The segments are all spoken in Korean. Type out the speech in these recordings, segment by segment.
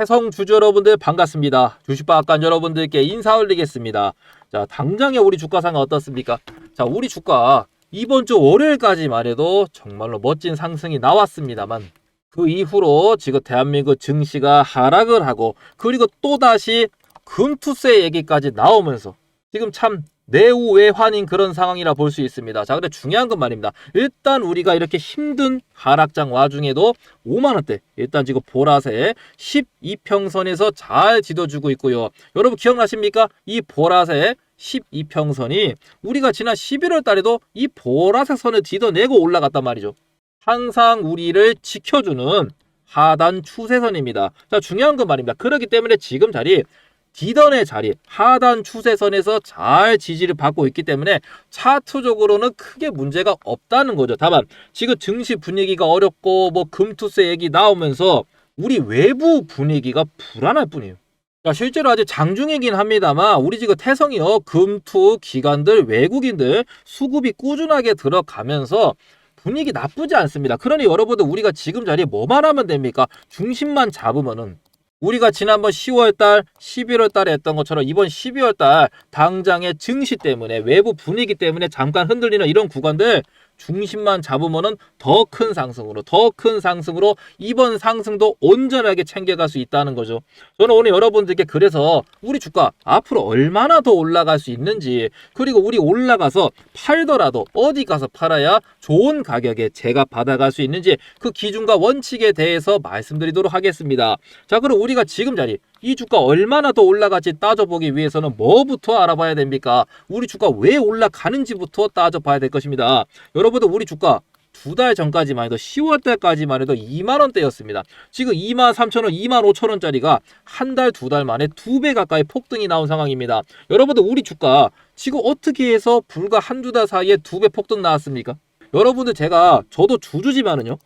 해성 주주 여러분들 반갑습니다. 주식박간 여러분들께 인사 올리겠습니다. 자, 당장의 우리 주가 상황 어떻습니까? 자, 우리 주가 이번 주 월요일까지만 해도 정말로 멋진 상승이 나왔습니다만 그 이후로 지금 대한민국 증시가 하락을 하고 그리고 또다시 금투세 얘기까지 나오면서 지금 참 내우외환인 그런 상황이라 볼 수 있습니다. 자, 근데 중요한 건 말입니다. 일단 우리가 이렇게 힘든 하락장 와중에도 5만 원대 일단 지금 보라색 12평선에서 잘 지도주고 있고요. 여러분 기억나십니까? 이 보라색 12평선이 우리가 지난 11월 달에도 이 보라색 선을 뒤져내고 올라갔단 말이죠. 항상 우리를 지켜주는 하단 추세선입니다. 자, 중요한 건 말입니다. 그렇기 때문에 지금 자리 디던의 자리 하단 추세선에서 잘 지지를 받고 있기 때문에 차트적으로는 크게 문제가 없다는 거죠. 다만 지금 증시 분위기가 어렵고 뭐 금투세 얘기 나오면서 우리 외부 분위기가 불안할 뿐이에요. 자, 실제로 아직 장중이긴 합니다만 우리 지금 태성이요 금투 기관들 외국인들 수급이 꾸준하게 들어가면서 분위기 나쁘지 않습니다. 그러니 여러분들 우리가 지금 자리에 뭐만 하면 됩니까? 중심만 잡으면은 우리가 지난번 10월 달, 11월 달에 했던 것처럼 이번 12월 달 당장의 증시 때문에 외부 분위기 때문에 잠깐 흔들리는 이런 구간들 중심만 잡으면은 더 큰 상승으로 더 큰 상승으로 이번 상승도 온전하게 챙겨갈 수 있다는 거죠. 저는 오늘 여러분들께 그래서 우리 주가 앞으로 얼마나 더 올라갈 수 있는지 그리고 우리 올라가서 팔더라도 어디 가서 팔아야 좋은 가격에 제가 받아갈 수 있는지 그 기준과 원칙에 대해서 말씀드리도록 하겠습니다. 자 그럼 우리가 지금 자리 이 주가 얼마나 더 올라갈지 따져보기 위해서는 뭐부터 알아봐야 됩니까? 우리 주가 왜 올라가는지부터 따져봐야 될 것입니다. 여러분들 우리 주가 두 달 전까지만 해도 10월 달까지만 해도 2만 원대였습니다. 지금 2만 3천 원, 2만 5천 원짜리가 한 달, 두 달 만에 두 배 가까이 폭등이 나온 상황입니다. 여러분들 우리 주가 지금 어떻게 해서 불과 한두 달 사이에 두 배 폭등 나왔습니까? 여러분들 제가 저도 주주지만은요.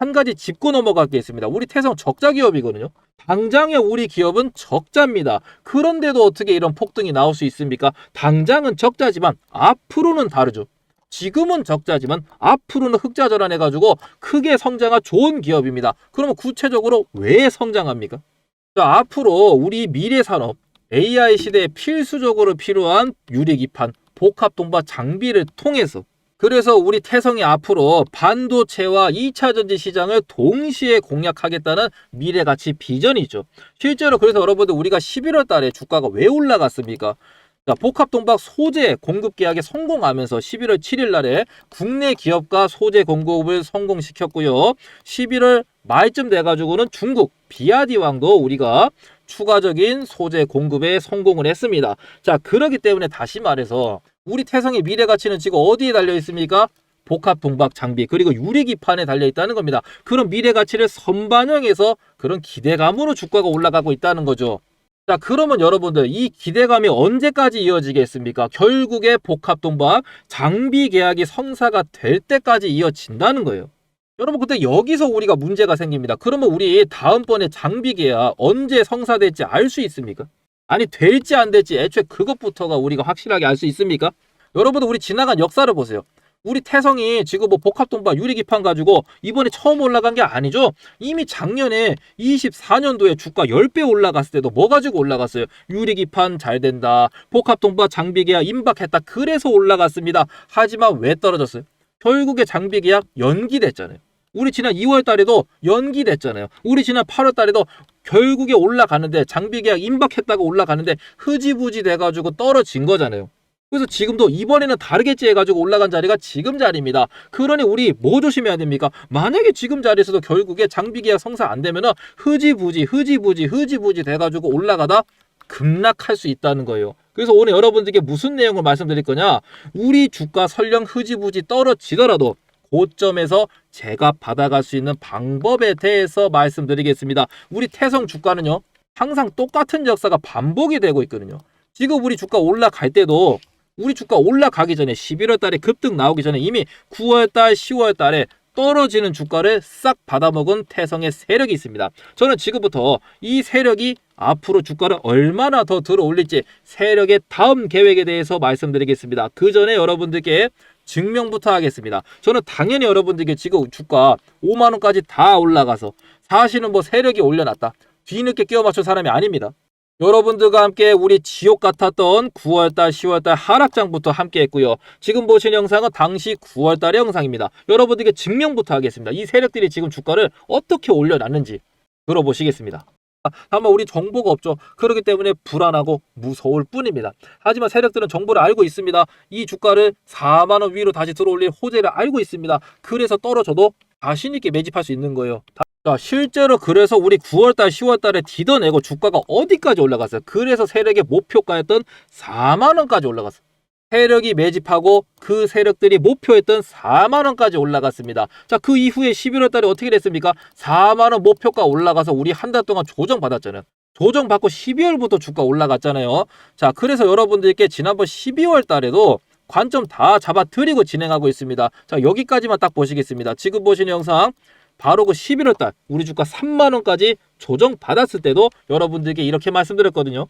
한 가지 짚고 넘어가겠습니다. 우리 태성 적자 기업이거든요. 당장의 우리 기업은 적자입니다. 그런데도 어떻게 이런 폭등이 나올 수 있습니까? 당장은 적자지만 앞으로는 다르죠. 지금은 적자지만 앞으로는 흑자 전환해가지고 크게 성장한 좋은 기업입니다. 그러면 구체적으로 왜 성장합니까? 자, 앞으로 우리 미래 산업 AI 시대에 필수적으로 필요한 유리기판, 복합동바 장비를 통해서 그래서 우리 태성이 앞으로 반도체와 2차 전지 시장을 동시에 공략하겠다는 미래 가치 비전이죠. 실제로 그래서 여러분들 우리가 11월 달에 주가가 왜 올라갔습니까? 자, 복합동박 소재 공급 계약에 성공하면서 11월 7일 날에 국내 기업과 소재 공급을 성공시켰고요. 11월 말쯤 돼가지고는 중국 비아디왕도 우리가 추가적인 소재 공급에 성공을 했습니다. 자, 그러기 때문에 다시 말해서 우리 태성의 미래 가치는 지금 어디에 달려 있습니까? 복합 동박 장비 그리고 유리 기판에 달려 있다는 겁니다. 그런 미래 가치를 선반영해서 그런 기대감으로 주가가 올라가고 있다는 거죠. 자, 그러면 여러분들 이 기대감이 언제까지 이어지겠습니까? 결국에 복합 동박 장비 계약이 성사가 될 때까지 이어진다는 거예요. 여러분 근데 여기서 우리가 문제가 생깁니다. 그러면 우리 다음번에 장비 계약 언제 성사될지 알 수 있습니까? 아니 될지 안 될지 애초에 그것부터가 우리가 확실하게 알 수 있습니까? 여러분들 우리 지나간 역사를 보세요. 우리 태성이 지금 뭐 복합동바 유리기판 가지고 이번에 처음 올라간 게 아니죠. 이미 작년에 24년도에 주가 10배 올라갔을 때도 뭐 가지고 올라갔어요? 유리기판 잘 된다. 복합동바 장비 계약 임박했다. 그래서 올라갔습니다. 하지만 왜 떨어졌어요? 결국에 장비 계약 연기됐잖아요. 우리 지난 2월 달에도 연기됐잖아요. 우리 지난 8월 달에도 결국에 올라가는데 장비 계약 임박했다고 올라가는데 흐지부지 돼가지고 떨어진 거잖아요. 그래서 지금도 이번에는 다르겠지 해가지고 올라간 자리가 지금 자리입니다. 그러니 우리 뭐 조심해야 됩니까? 만약에 지금 자리에서도 결국에 장비 계약 성사 안 되면은 흐지부지 흐지부지 흐지부지 돼가지고 올라가다 급락할 수 있다는 거예요. 그래서 오늘 여러분들께 무슨 내용을 말씀드릴 거냐? 우리 주가 설령 흐지부지 떨어지더라도 고점에서 제가 받아갈 수 있는 방법에 대해서 말씀드리겠습니다. 우리 태성 주가는요, 항상 똑같은 역사가 반복이 되고 있거든요. 지금 우리 주가 올라갈 때도 우리 주가 올라가기 전에 11월 달에 급등 나오기 전에 이미 9월 달, 10월 달에 떨어지는 주가를 싹 받아먹은 태성의 세력이 있습니다. 저는 지금부터 이 세력이 앞으로 주가를 얼마나 더 들어 올릴지 세력의 다음 계획에 대해서 말씀드리겠습니다. 그 전에 여러분들께 증명부터 하겠습니다. 저는 당연히 여러분들께 지금 주가 5만 원까지 다 올라가서 사실은 뭐 세력이 올려놨다. 뒤늦게 끼워 맞춘 사람이 아닙니다. 여러분들과 함께 우리 지옥 같았던 9월달, 10월달 하락장부터 함께 했고요. 지금 보신 영상은 당시 9월달의 영상입니다. 여러분들께 증명부터 하겠습니다. 이 세력들이 지금 주가를 어떻게 올려놨는지 들어보시겠습니다. 아, 다만 우리 정보가 없죠. 그렇기 때문에 불안하고 무서울 뿐입니다. 하지만 세력들은 정보를 알고 있습니다. 이 주가를 4만 원 위로 다시 들어올릴 호재를 알고 있습니다. 그래서 떨어져도 자신 있게 매집할 수 있는 거예요. 다- 자, 실제로 그래서 우리 9월달, 10월달에 디더 내고 주가가 어디까지 올라갔어요? 그래서 세력의 목표가였던 4만 원까지 올라갔어요. 세력이 매집하고 그 세력들이 목표했던 4만 원까지 올라갔습니다. 자, 그 이후에 11월 달에 어떻게 됐습니까? 4만 원 목표가 올라가서 우리 한 달 동안 조정받았잖아요. 조정받고 12월부터 주가 올라갔잖아요. 자, 그래서 여러분들께 지난번 12월 달에도 관점 다 잡아드리고 진행하고 있습니다. 자, 여기까지만 딱 보시겠습니다. 지금 보시는 영상 바로 그 11월 달 우리 주가 3만 원까지 조정받았을 때도 여러분들께 이렇게 말씀드렸거든요.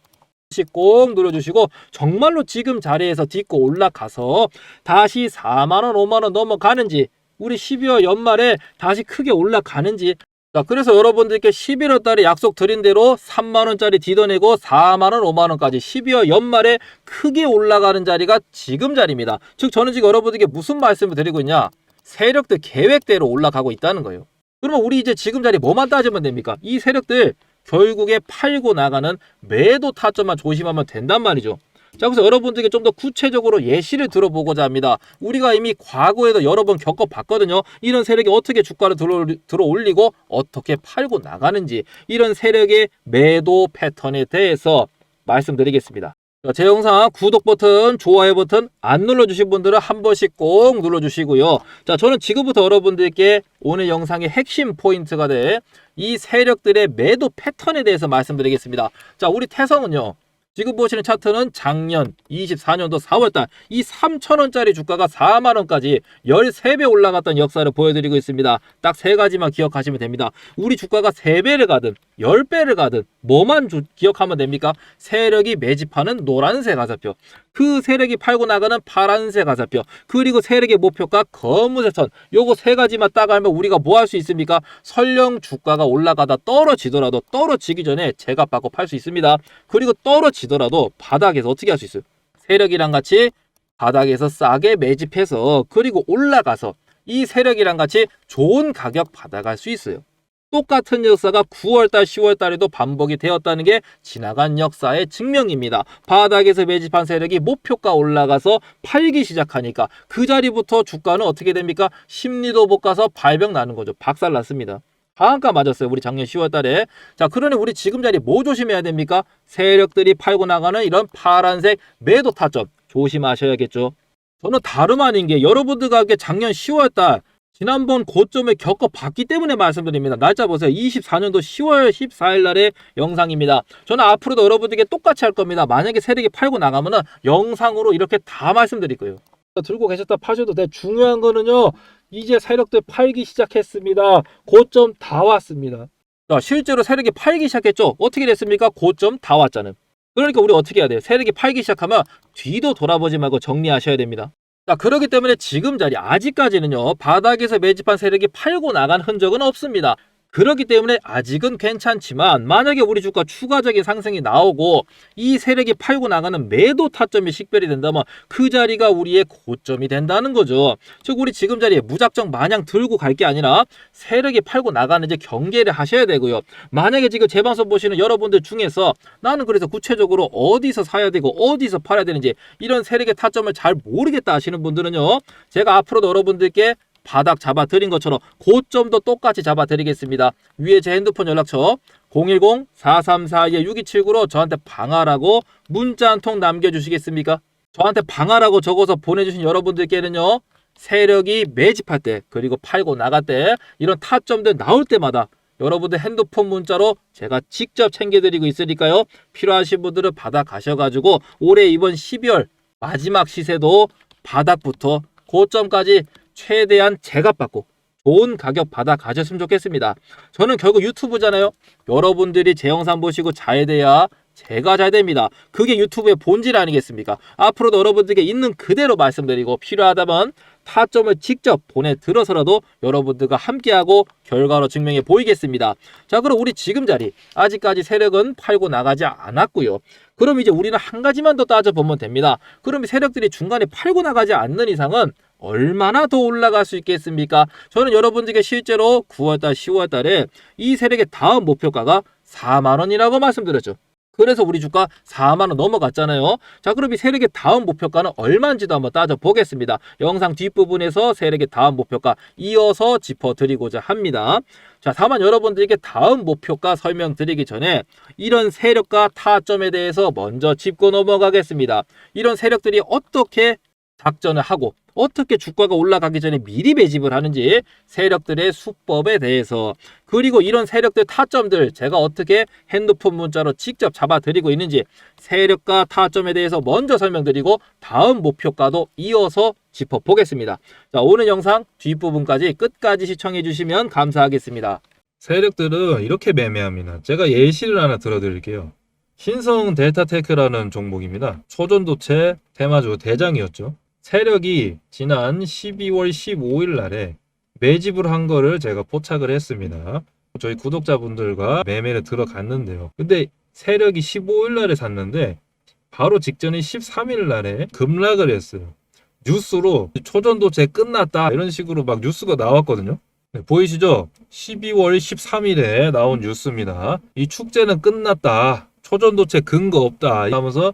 꼭 눌러주시고 정말로 지금 자리에서 딛고 올라가서 다시 4만 원, 5만 원 넘어가는지 우리 12월 연말에 다시 크게 올라가는지 자, 그래서 여러분들께 11월 달에 약속 드린 대로 3만 원짜리 디더내고 4만 원, 5만 원까지 12월 연말에 크게 올라가는 자리가 지금 자리입니다. 즉 저는 지금 여러분들께 무슨 말씀을 드리고 있냐? 세력들 계획대로 올라가고 있다는 거예요. 그러면 우리 이제 지금 자리 뭐만 따지면 됩니까? 이 세력들 결국에 팔고 나가는 매도 타점만 조심하면 된단 말이죠. 자, 그래서 여러분들께 좀더 구체적으로 예시를 들어보고자 합니다. 우리가 이미 과거에도 여러 번 겪어봤거든요. 이런 세력이 어떻게 주가를 들어 올리고 어떻게 팔고 나가는지 이런 세력의 매도 패턴에 대해서 말씀드리겠습니다. 자, 제 영상 구독 버튼, 좋아요 버튼 안 눌러주신 분들은 한 번씩 꼭 눌러주시고요. 자, 저는 지금부터 여러분들께 오늘 영상의 핵심 포인트가 될 이 세력들의 매도 패턴에 대해서 말씀드리겠습니다. 자, 우리 태성은요. 지금 보시는 차트는 작년 24년도 4월달 이 3천원짜리 주가가 4만원까지 13배 올라갔던 역사를 보여드리고 있습니다. 딱 세 가지만 기억하시면 됩니다. 우리 주가가 3배를 가든 10배를 가든 뭐만 주- 기억하면 됩니까? 세력이 매집하는 노란색 가사표 그 세력이 팔고 나가는 파란색 가사표 그리고 세력의 목표가 검은색 선 요거 세 가지만 딱 알면 우리가 뭐 할 수 있습니까? 설령 주가가 올라가다 떨어지더라도 떨어지기 전에 제값 받고 팔 수 있습니다. 그리고 떨어지 더라도 바닥에서 어떻게 할 수 있어요? 세력이랑 같이 바닥에서 싸게 매집해서 그리고 올라가서 이 세력이랑 같이 좋은 가격 받아갈 수 있어요. 똑같은 역사가 9월달, 10월달에도 반복이 되었다는 게 지나간 역사의 증명입니다. 바닥에서 매집한 세력이 목표가 올라가서 팔기 시작하니까 그 자리부터 주가는 어떻게 됩니까? 심리도 못 가서 발병 나는 거죠. 박살 났습니다. 방한가 맞았어요. 우리 작년 10월 달에. 자, 그러니 우리 지금 자리 뭐 조심해야 됩니까? 세력들이 팔고 나가는 이런 파란색 매도 타점 조심하셔야겠죠. 저는 다름 아닌 게 여러분들과 작년 10월 달 지난번 고점을 겪어봤기 때문에 말씀드립니다. 날짜 보세요. 24년도 10월 14일 날의 영상입니다. 저는 앞으로도 여러분들께 똑같이 할 겁니다. 만약에 세력이 팔고 나가면은 영상으로 이렇게 다 말씀드릴 거예요. 들고 계셨다 파셔도 돼. 중요한 거는요. 이제 세력들 팔기 시작했습니다. 고점 다 왔습니다. 자, 실제로 세력이 팔기 시작했죠. 어떻게 됐습니까? 고점 다 왔잖아요. 그러니까 우리 어떻게 해야 돼요? 세력이 팔기 시작하면 뒤도 돌아보지 말고 정리하셔야 됩니다. 자, 그렇기 때문에 지금 자리 아직까지는요. 바닥에서 매집한 세력이 팔고 나간 흔적은 없습니다. 그렇기 때문에 아직은 괜찮지만 만약에 우리 주가 추가적인 상승이 나오고 이 세력이 팔고 나가는 매도 타점이 식별이 된다면 그 자리가 우리의 고점이 된다는 거죠. 즉 우리 지금 자리에 무작정 마냥 들고 갈 게 아니라 세력이 팔고 나가는지 경계를 하셔야 되고요. 만약에 지금 제 방송 보시는 여러분들 중에서 나는 그래서 구체적으로 어디서 사야 되고 어디서 팔아야 되는지 이런 세력의 타점을 잘 모르겠다 하시는 분들은요. 제가 앞으로도 여러분들께 바닥 잡아 드린 것처럼 고점도 똑같이 잡아 드리겠습니다. 위에 제 핸드폰 연락처 010-434-6279로 저한테 방하라고 문자 한 통 남겨주시겠습니까? 저한테 방하라고 적어서 보내주신 여러분들께는요. 세력이 매집할 때 그리고 팔고 나갈 때 이런 타점들 나올 때마다 여러분들 핸드폰 문자로 제가 직접 챙겨드리고 있으니까요. 필요하신 분들은 받아 가셔가지고 올해 이번 12월 마지막 시세도 바닥부터 고점까지 최대한 제값 받고 좋은 가격 받아 가셨으면 좋겠습니다. 저는 결국 유튜브잖아요. 여러분들이 제 영상 보시고 잘 돼야 제가 잘 됩니다. 그게 유튜브의 본질 아니겠습니까? 앞으로도 여러분들께 있는 그대로 말씀드리고 필요하다면 타점을 직접 보내들어서라도 여러분들과 함께하고 결과로 증명해 보이겠습니다. 자, 그럼 우리 지금 자리 아직까지 세력은 팔고 나가지 않았고요. 그럼 이제 우리는 한 가지만 더 따져보면 됩니다. 그럼 이 세력들이 중간에 팔고 나가지 않는 이상은 얼마나 더 올라갈 수 있겠습니까? 저는 여러분들께 실제로 9월달, 10월달에 이 세력의 다음 목표가가 4만 원이라고 말씀드렸죠. 그래서 우리 주가 4만 원 넘어갔잖아요. 자, 그럼 이 세력의 다음 목표가는 얼마인지도 한번 따져 보겠습니다. 영상 뒷부분에서 세력의 다음 목표가 이어서 짚어 드리고자 합니다. 자, 다만 여러분들에게 다음 목표가 설명드리기 전에 이런 세력과 타점에 대해서 먼저 짚고 넘어가겠습니다. 이런 세력들이 어떻게 작전을 하고 어떻게 주가가 올라가기 전에 미리 매집을 하는지 세력들의 수법에 대해서 그리고 이런 세력들 타점들 제가 어떻게 핸드폰 문자로 직접 잡아드리고 있는지 세력과 타점에 대해서 먼저 설명드리고 다음 목표가도 이어서 짚어보겠습니다. 자, 오늘 영상 뒷부분까지 끝까지 시청해 주시면 감사하겠습니다. 세력들은 이렇게 매매합니다. 제가 예시를 하나 들어드릴게요. 신성 델타테크라는 종목입니다. 초전도체 테마주 대장이었죠. 세력이 지난 12월 15일 날에 매집을 한 거를 제가 포착을 했습니다. 저희 구독자분들과 매매를 들어갔는데요. 근데 세력이 15일 날에 샀는데 바로 직전인 13일 날에 급락을 했어요. 뉴스로 초전도체 끝났다 이런 식으로 막 뉴스가 나왔거든요. 네, 보이시죠? 12월 13일에 나온 뉴스입니다. 이 축제는 끝났다. 초전도체 근거 없다. 하면서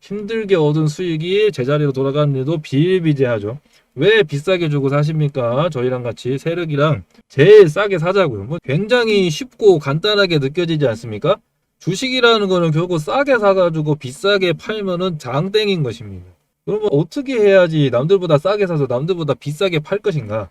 힘들게 얻은 수익이 제자리로 돌아가는 일도 비일비재하죠. 왜 비싸게 주고 사십니까? 저희랑 같이 세력이랑 제일 싸게 사자고요. 뭐 굉장히 쉽고 간단하게 느껴지지 않습니까? 주식이라는 거는 결국 싸게 사가지고 비싸게 팔면은 장땡인 것입니다. 그러면 어떻게 해야지 남들보다 싸게 사서 남들보다 비싸게 팔 것인가?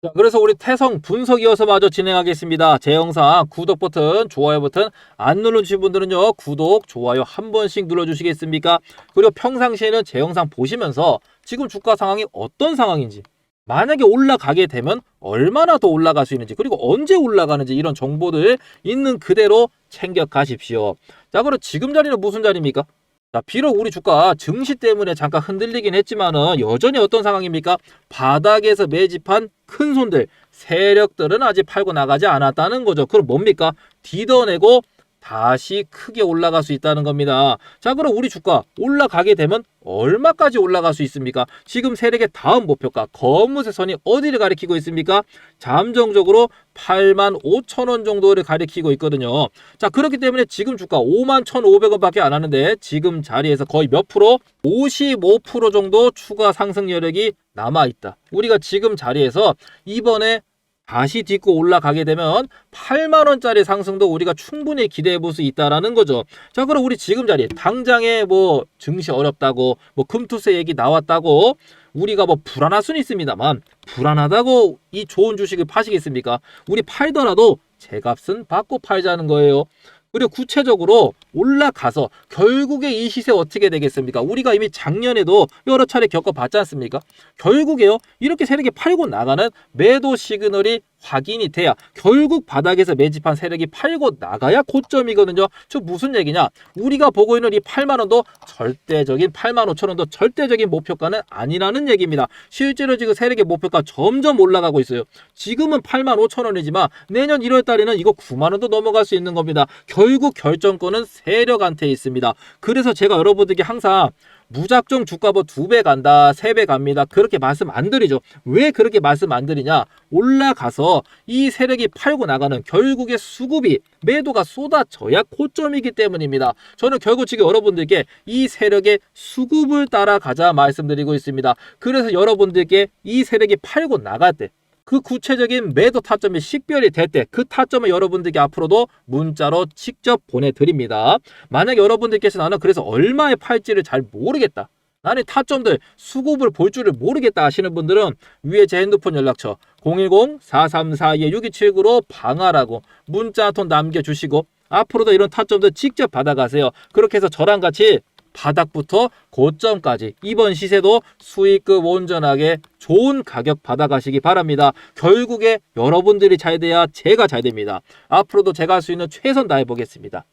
자, 그래서 우리 태성 분석 이어서 마저 진행하겠습니다. 제 영상 구독 버튼, 좋아요 버튼 안 눌러주신 분들은요, 구독, 좋아요 한 번씩 눌러주시겠습니까? 그리고 평상시에는 제 영상 보시면서 지금 주가 상황이 어떤 상황인지, 만약에 올라가게 되면 얼마나 더 올라갈 수 있는지, 그리고 언제 올라가는지 이런 정보들 있는 그대로 챙겨 가십시오. 자, 그럼 지금 자리는 무슨 자리입니까? 자, 비록 우리 주가 증시 때문에 잠깐 흔들리긴 했지만은 여전히 어떤 상황입니까? 바닥에서 매집한 큰 손들, 세력들은 아직 팔고 나가지 않았다는 거죠. 그럼 뭡니까? 뒤더내고 다시 크게 올라갈 수 있다는 겁니다. 자, 그럼 우리 주가 올라가게 되면 얼마까지 올라갈 수 있습니까? 지금 세력의 다음 목표가 검은색 선이 어디를 가리키고 있습니까? 잠정적으로 8만 5천 원 정도를 가리키고 있거든요. 자, 그렇기 때문에 지금 주가 5만 1,500원밖에 안 하는데 지금 자리에서 거의 몇 프로? 55% 정도 추가 상승 여력이 남아 있다. 우리가 지금 자리에서 이번에 다시 딛고 올라가게 되면 8만 원짜리 상승도 우리가 충분히 기대해 볼 수 있다라는 거죠. 자, 그럼 우리 지금 자리 당장에 뭐 증시 어렵다고 뭐 금투세 얘기 나왔다고 우리가 뭐 불안할 수는 있습니다만 불안하다고 이 좋은 주식을 파시겠습니까? 우리 팔더라도 제 값은 받고 팔자는 거예요. 그리고 구체적으로 올라가서 결국에 이 시세 어떻게 되겠습니까? 우리가 이미 작년에도 여러 차례 겪어봤지 않습니까? 결국에요 이렇게 세력이 팔고 나가는 매도 시그널이 확인이 돼야 결국 바닥에서 매집한 세력이 팔고 나가야 고점이거든요. 저 무슨 얘기냐? 우리가 보고 있는 이 8만 원도 절대적인 8만 5천 원도 절대적인 목표가는 아니라는 얘기입니다. 실제로 지금 세력의 목표가 점점 올라가고 있어요. 지금은 8만 5천 원이지만 내년 1월 달에는 이거 9만 원도 넘어갈 수 있는 겁니다. 결국 결정권은 세력한테 있습니다. 그래서 제가 여러분들께 항상 무작정 주가 뭐 두 배 간다, 세 배 갑니다. 그렇게 말씀 안 드리죠. 왜 그렇게 말씀 안 드리냐? 올라가서 이 세력이 팔고 나가는 결국에 수급이 매도가 쏟아져야 고점이기 때문입니다. 저는 결국 지금 여러분들께 이 세력의 수급을 따라가자 말씀드리고 있습니다. 그래서 여러분들께 이 세력이 팔고 나갈 때 그 구체적인 매도 타점이 식별이 될 때 그 타점을 여러분들께 앞으로도 문자로 직접 보내드립니다. 만약 여러분들께서 나는 그래서 얼마에 팔지를 잘 모르겠다. 나는 타점들 수급을 볼 줄을 모르겠다 하시는 분들은 위에 제 핸드폰 연락처 010-4342-6279로 방하라고 문자 한 통 남겨주시고 앞으로도 이런 타점들 직접 받아가세요. 그렇게 해서 저랑 같이 바닥부터 고점까지 이번 시세도 수익급 온전하게 좋은 가격 받아가시기 바랍니다. 결국에 여러분들이 잘 돼야 제가 잘 됩니다. 앞으로도 제가 할 수 있는 최선 다해 보겠습니다.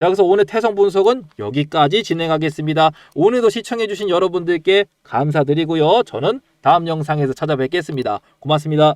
자, 그래서 오늘 태성 분석은 여기까지 진행하겠습니다. 오늘도 시청해주신 여러분들께 감사드리고요. 저는 다음 영상에서 찾아뵙겠습니다. 고맙습니다.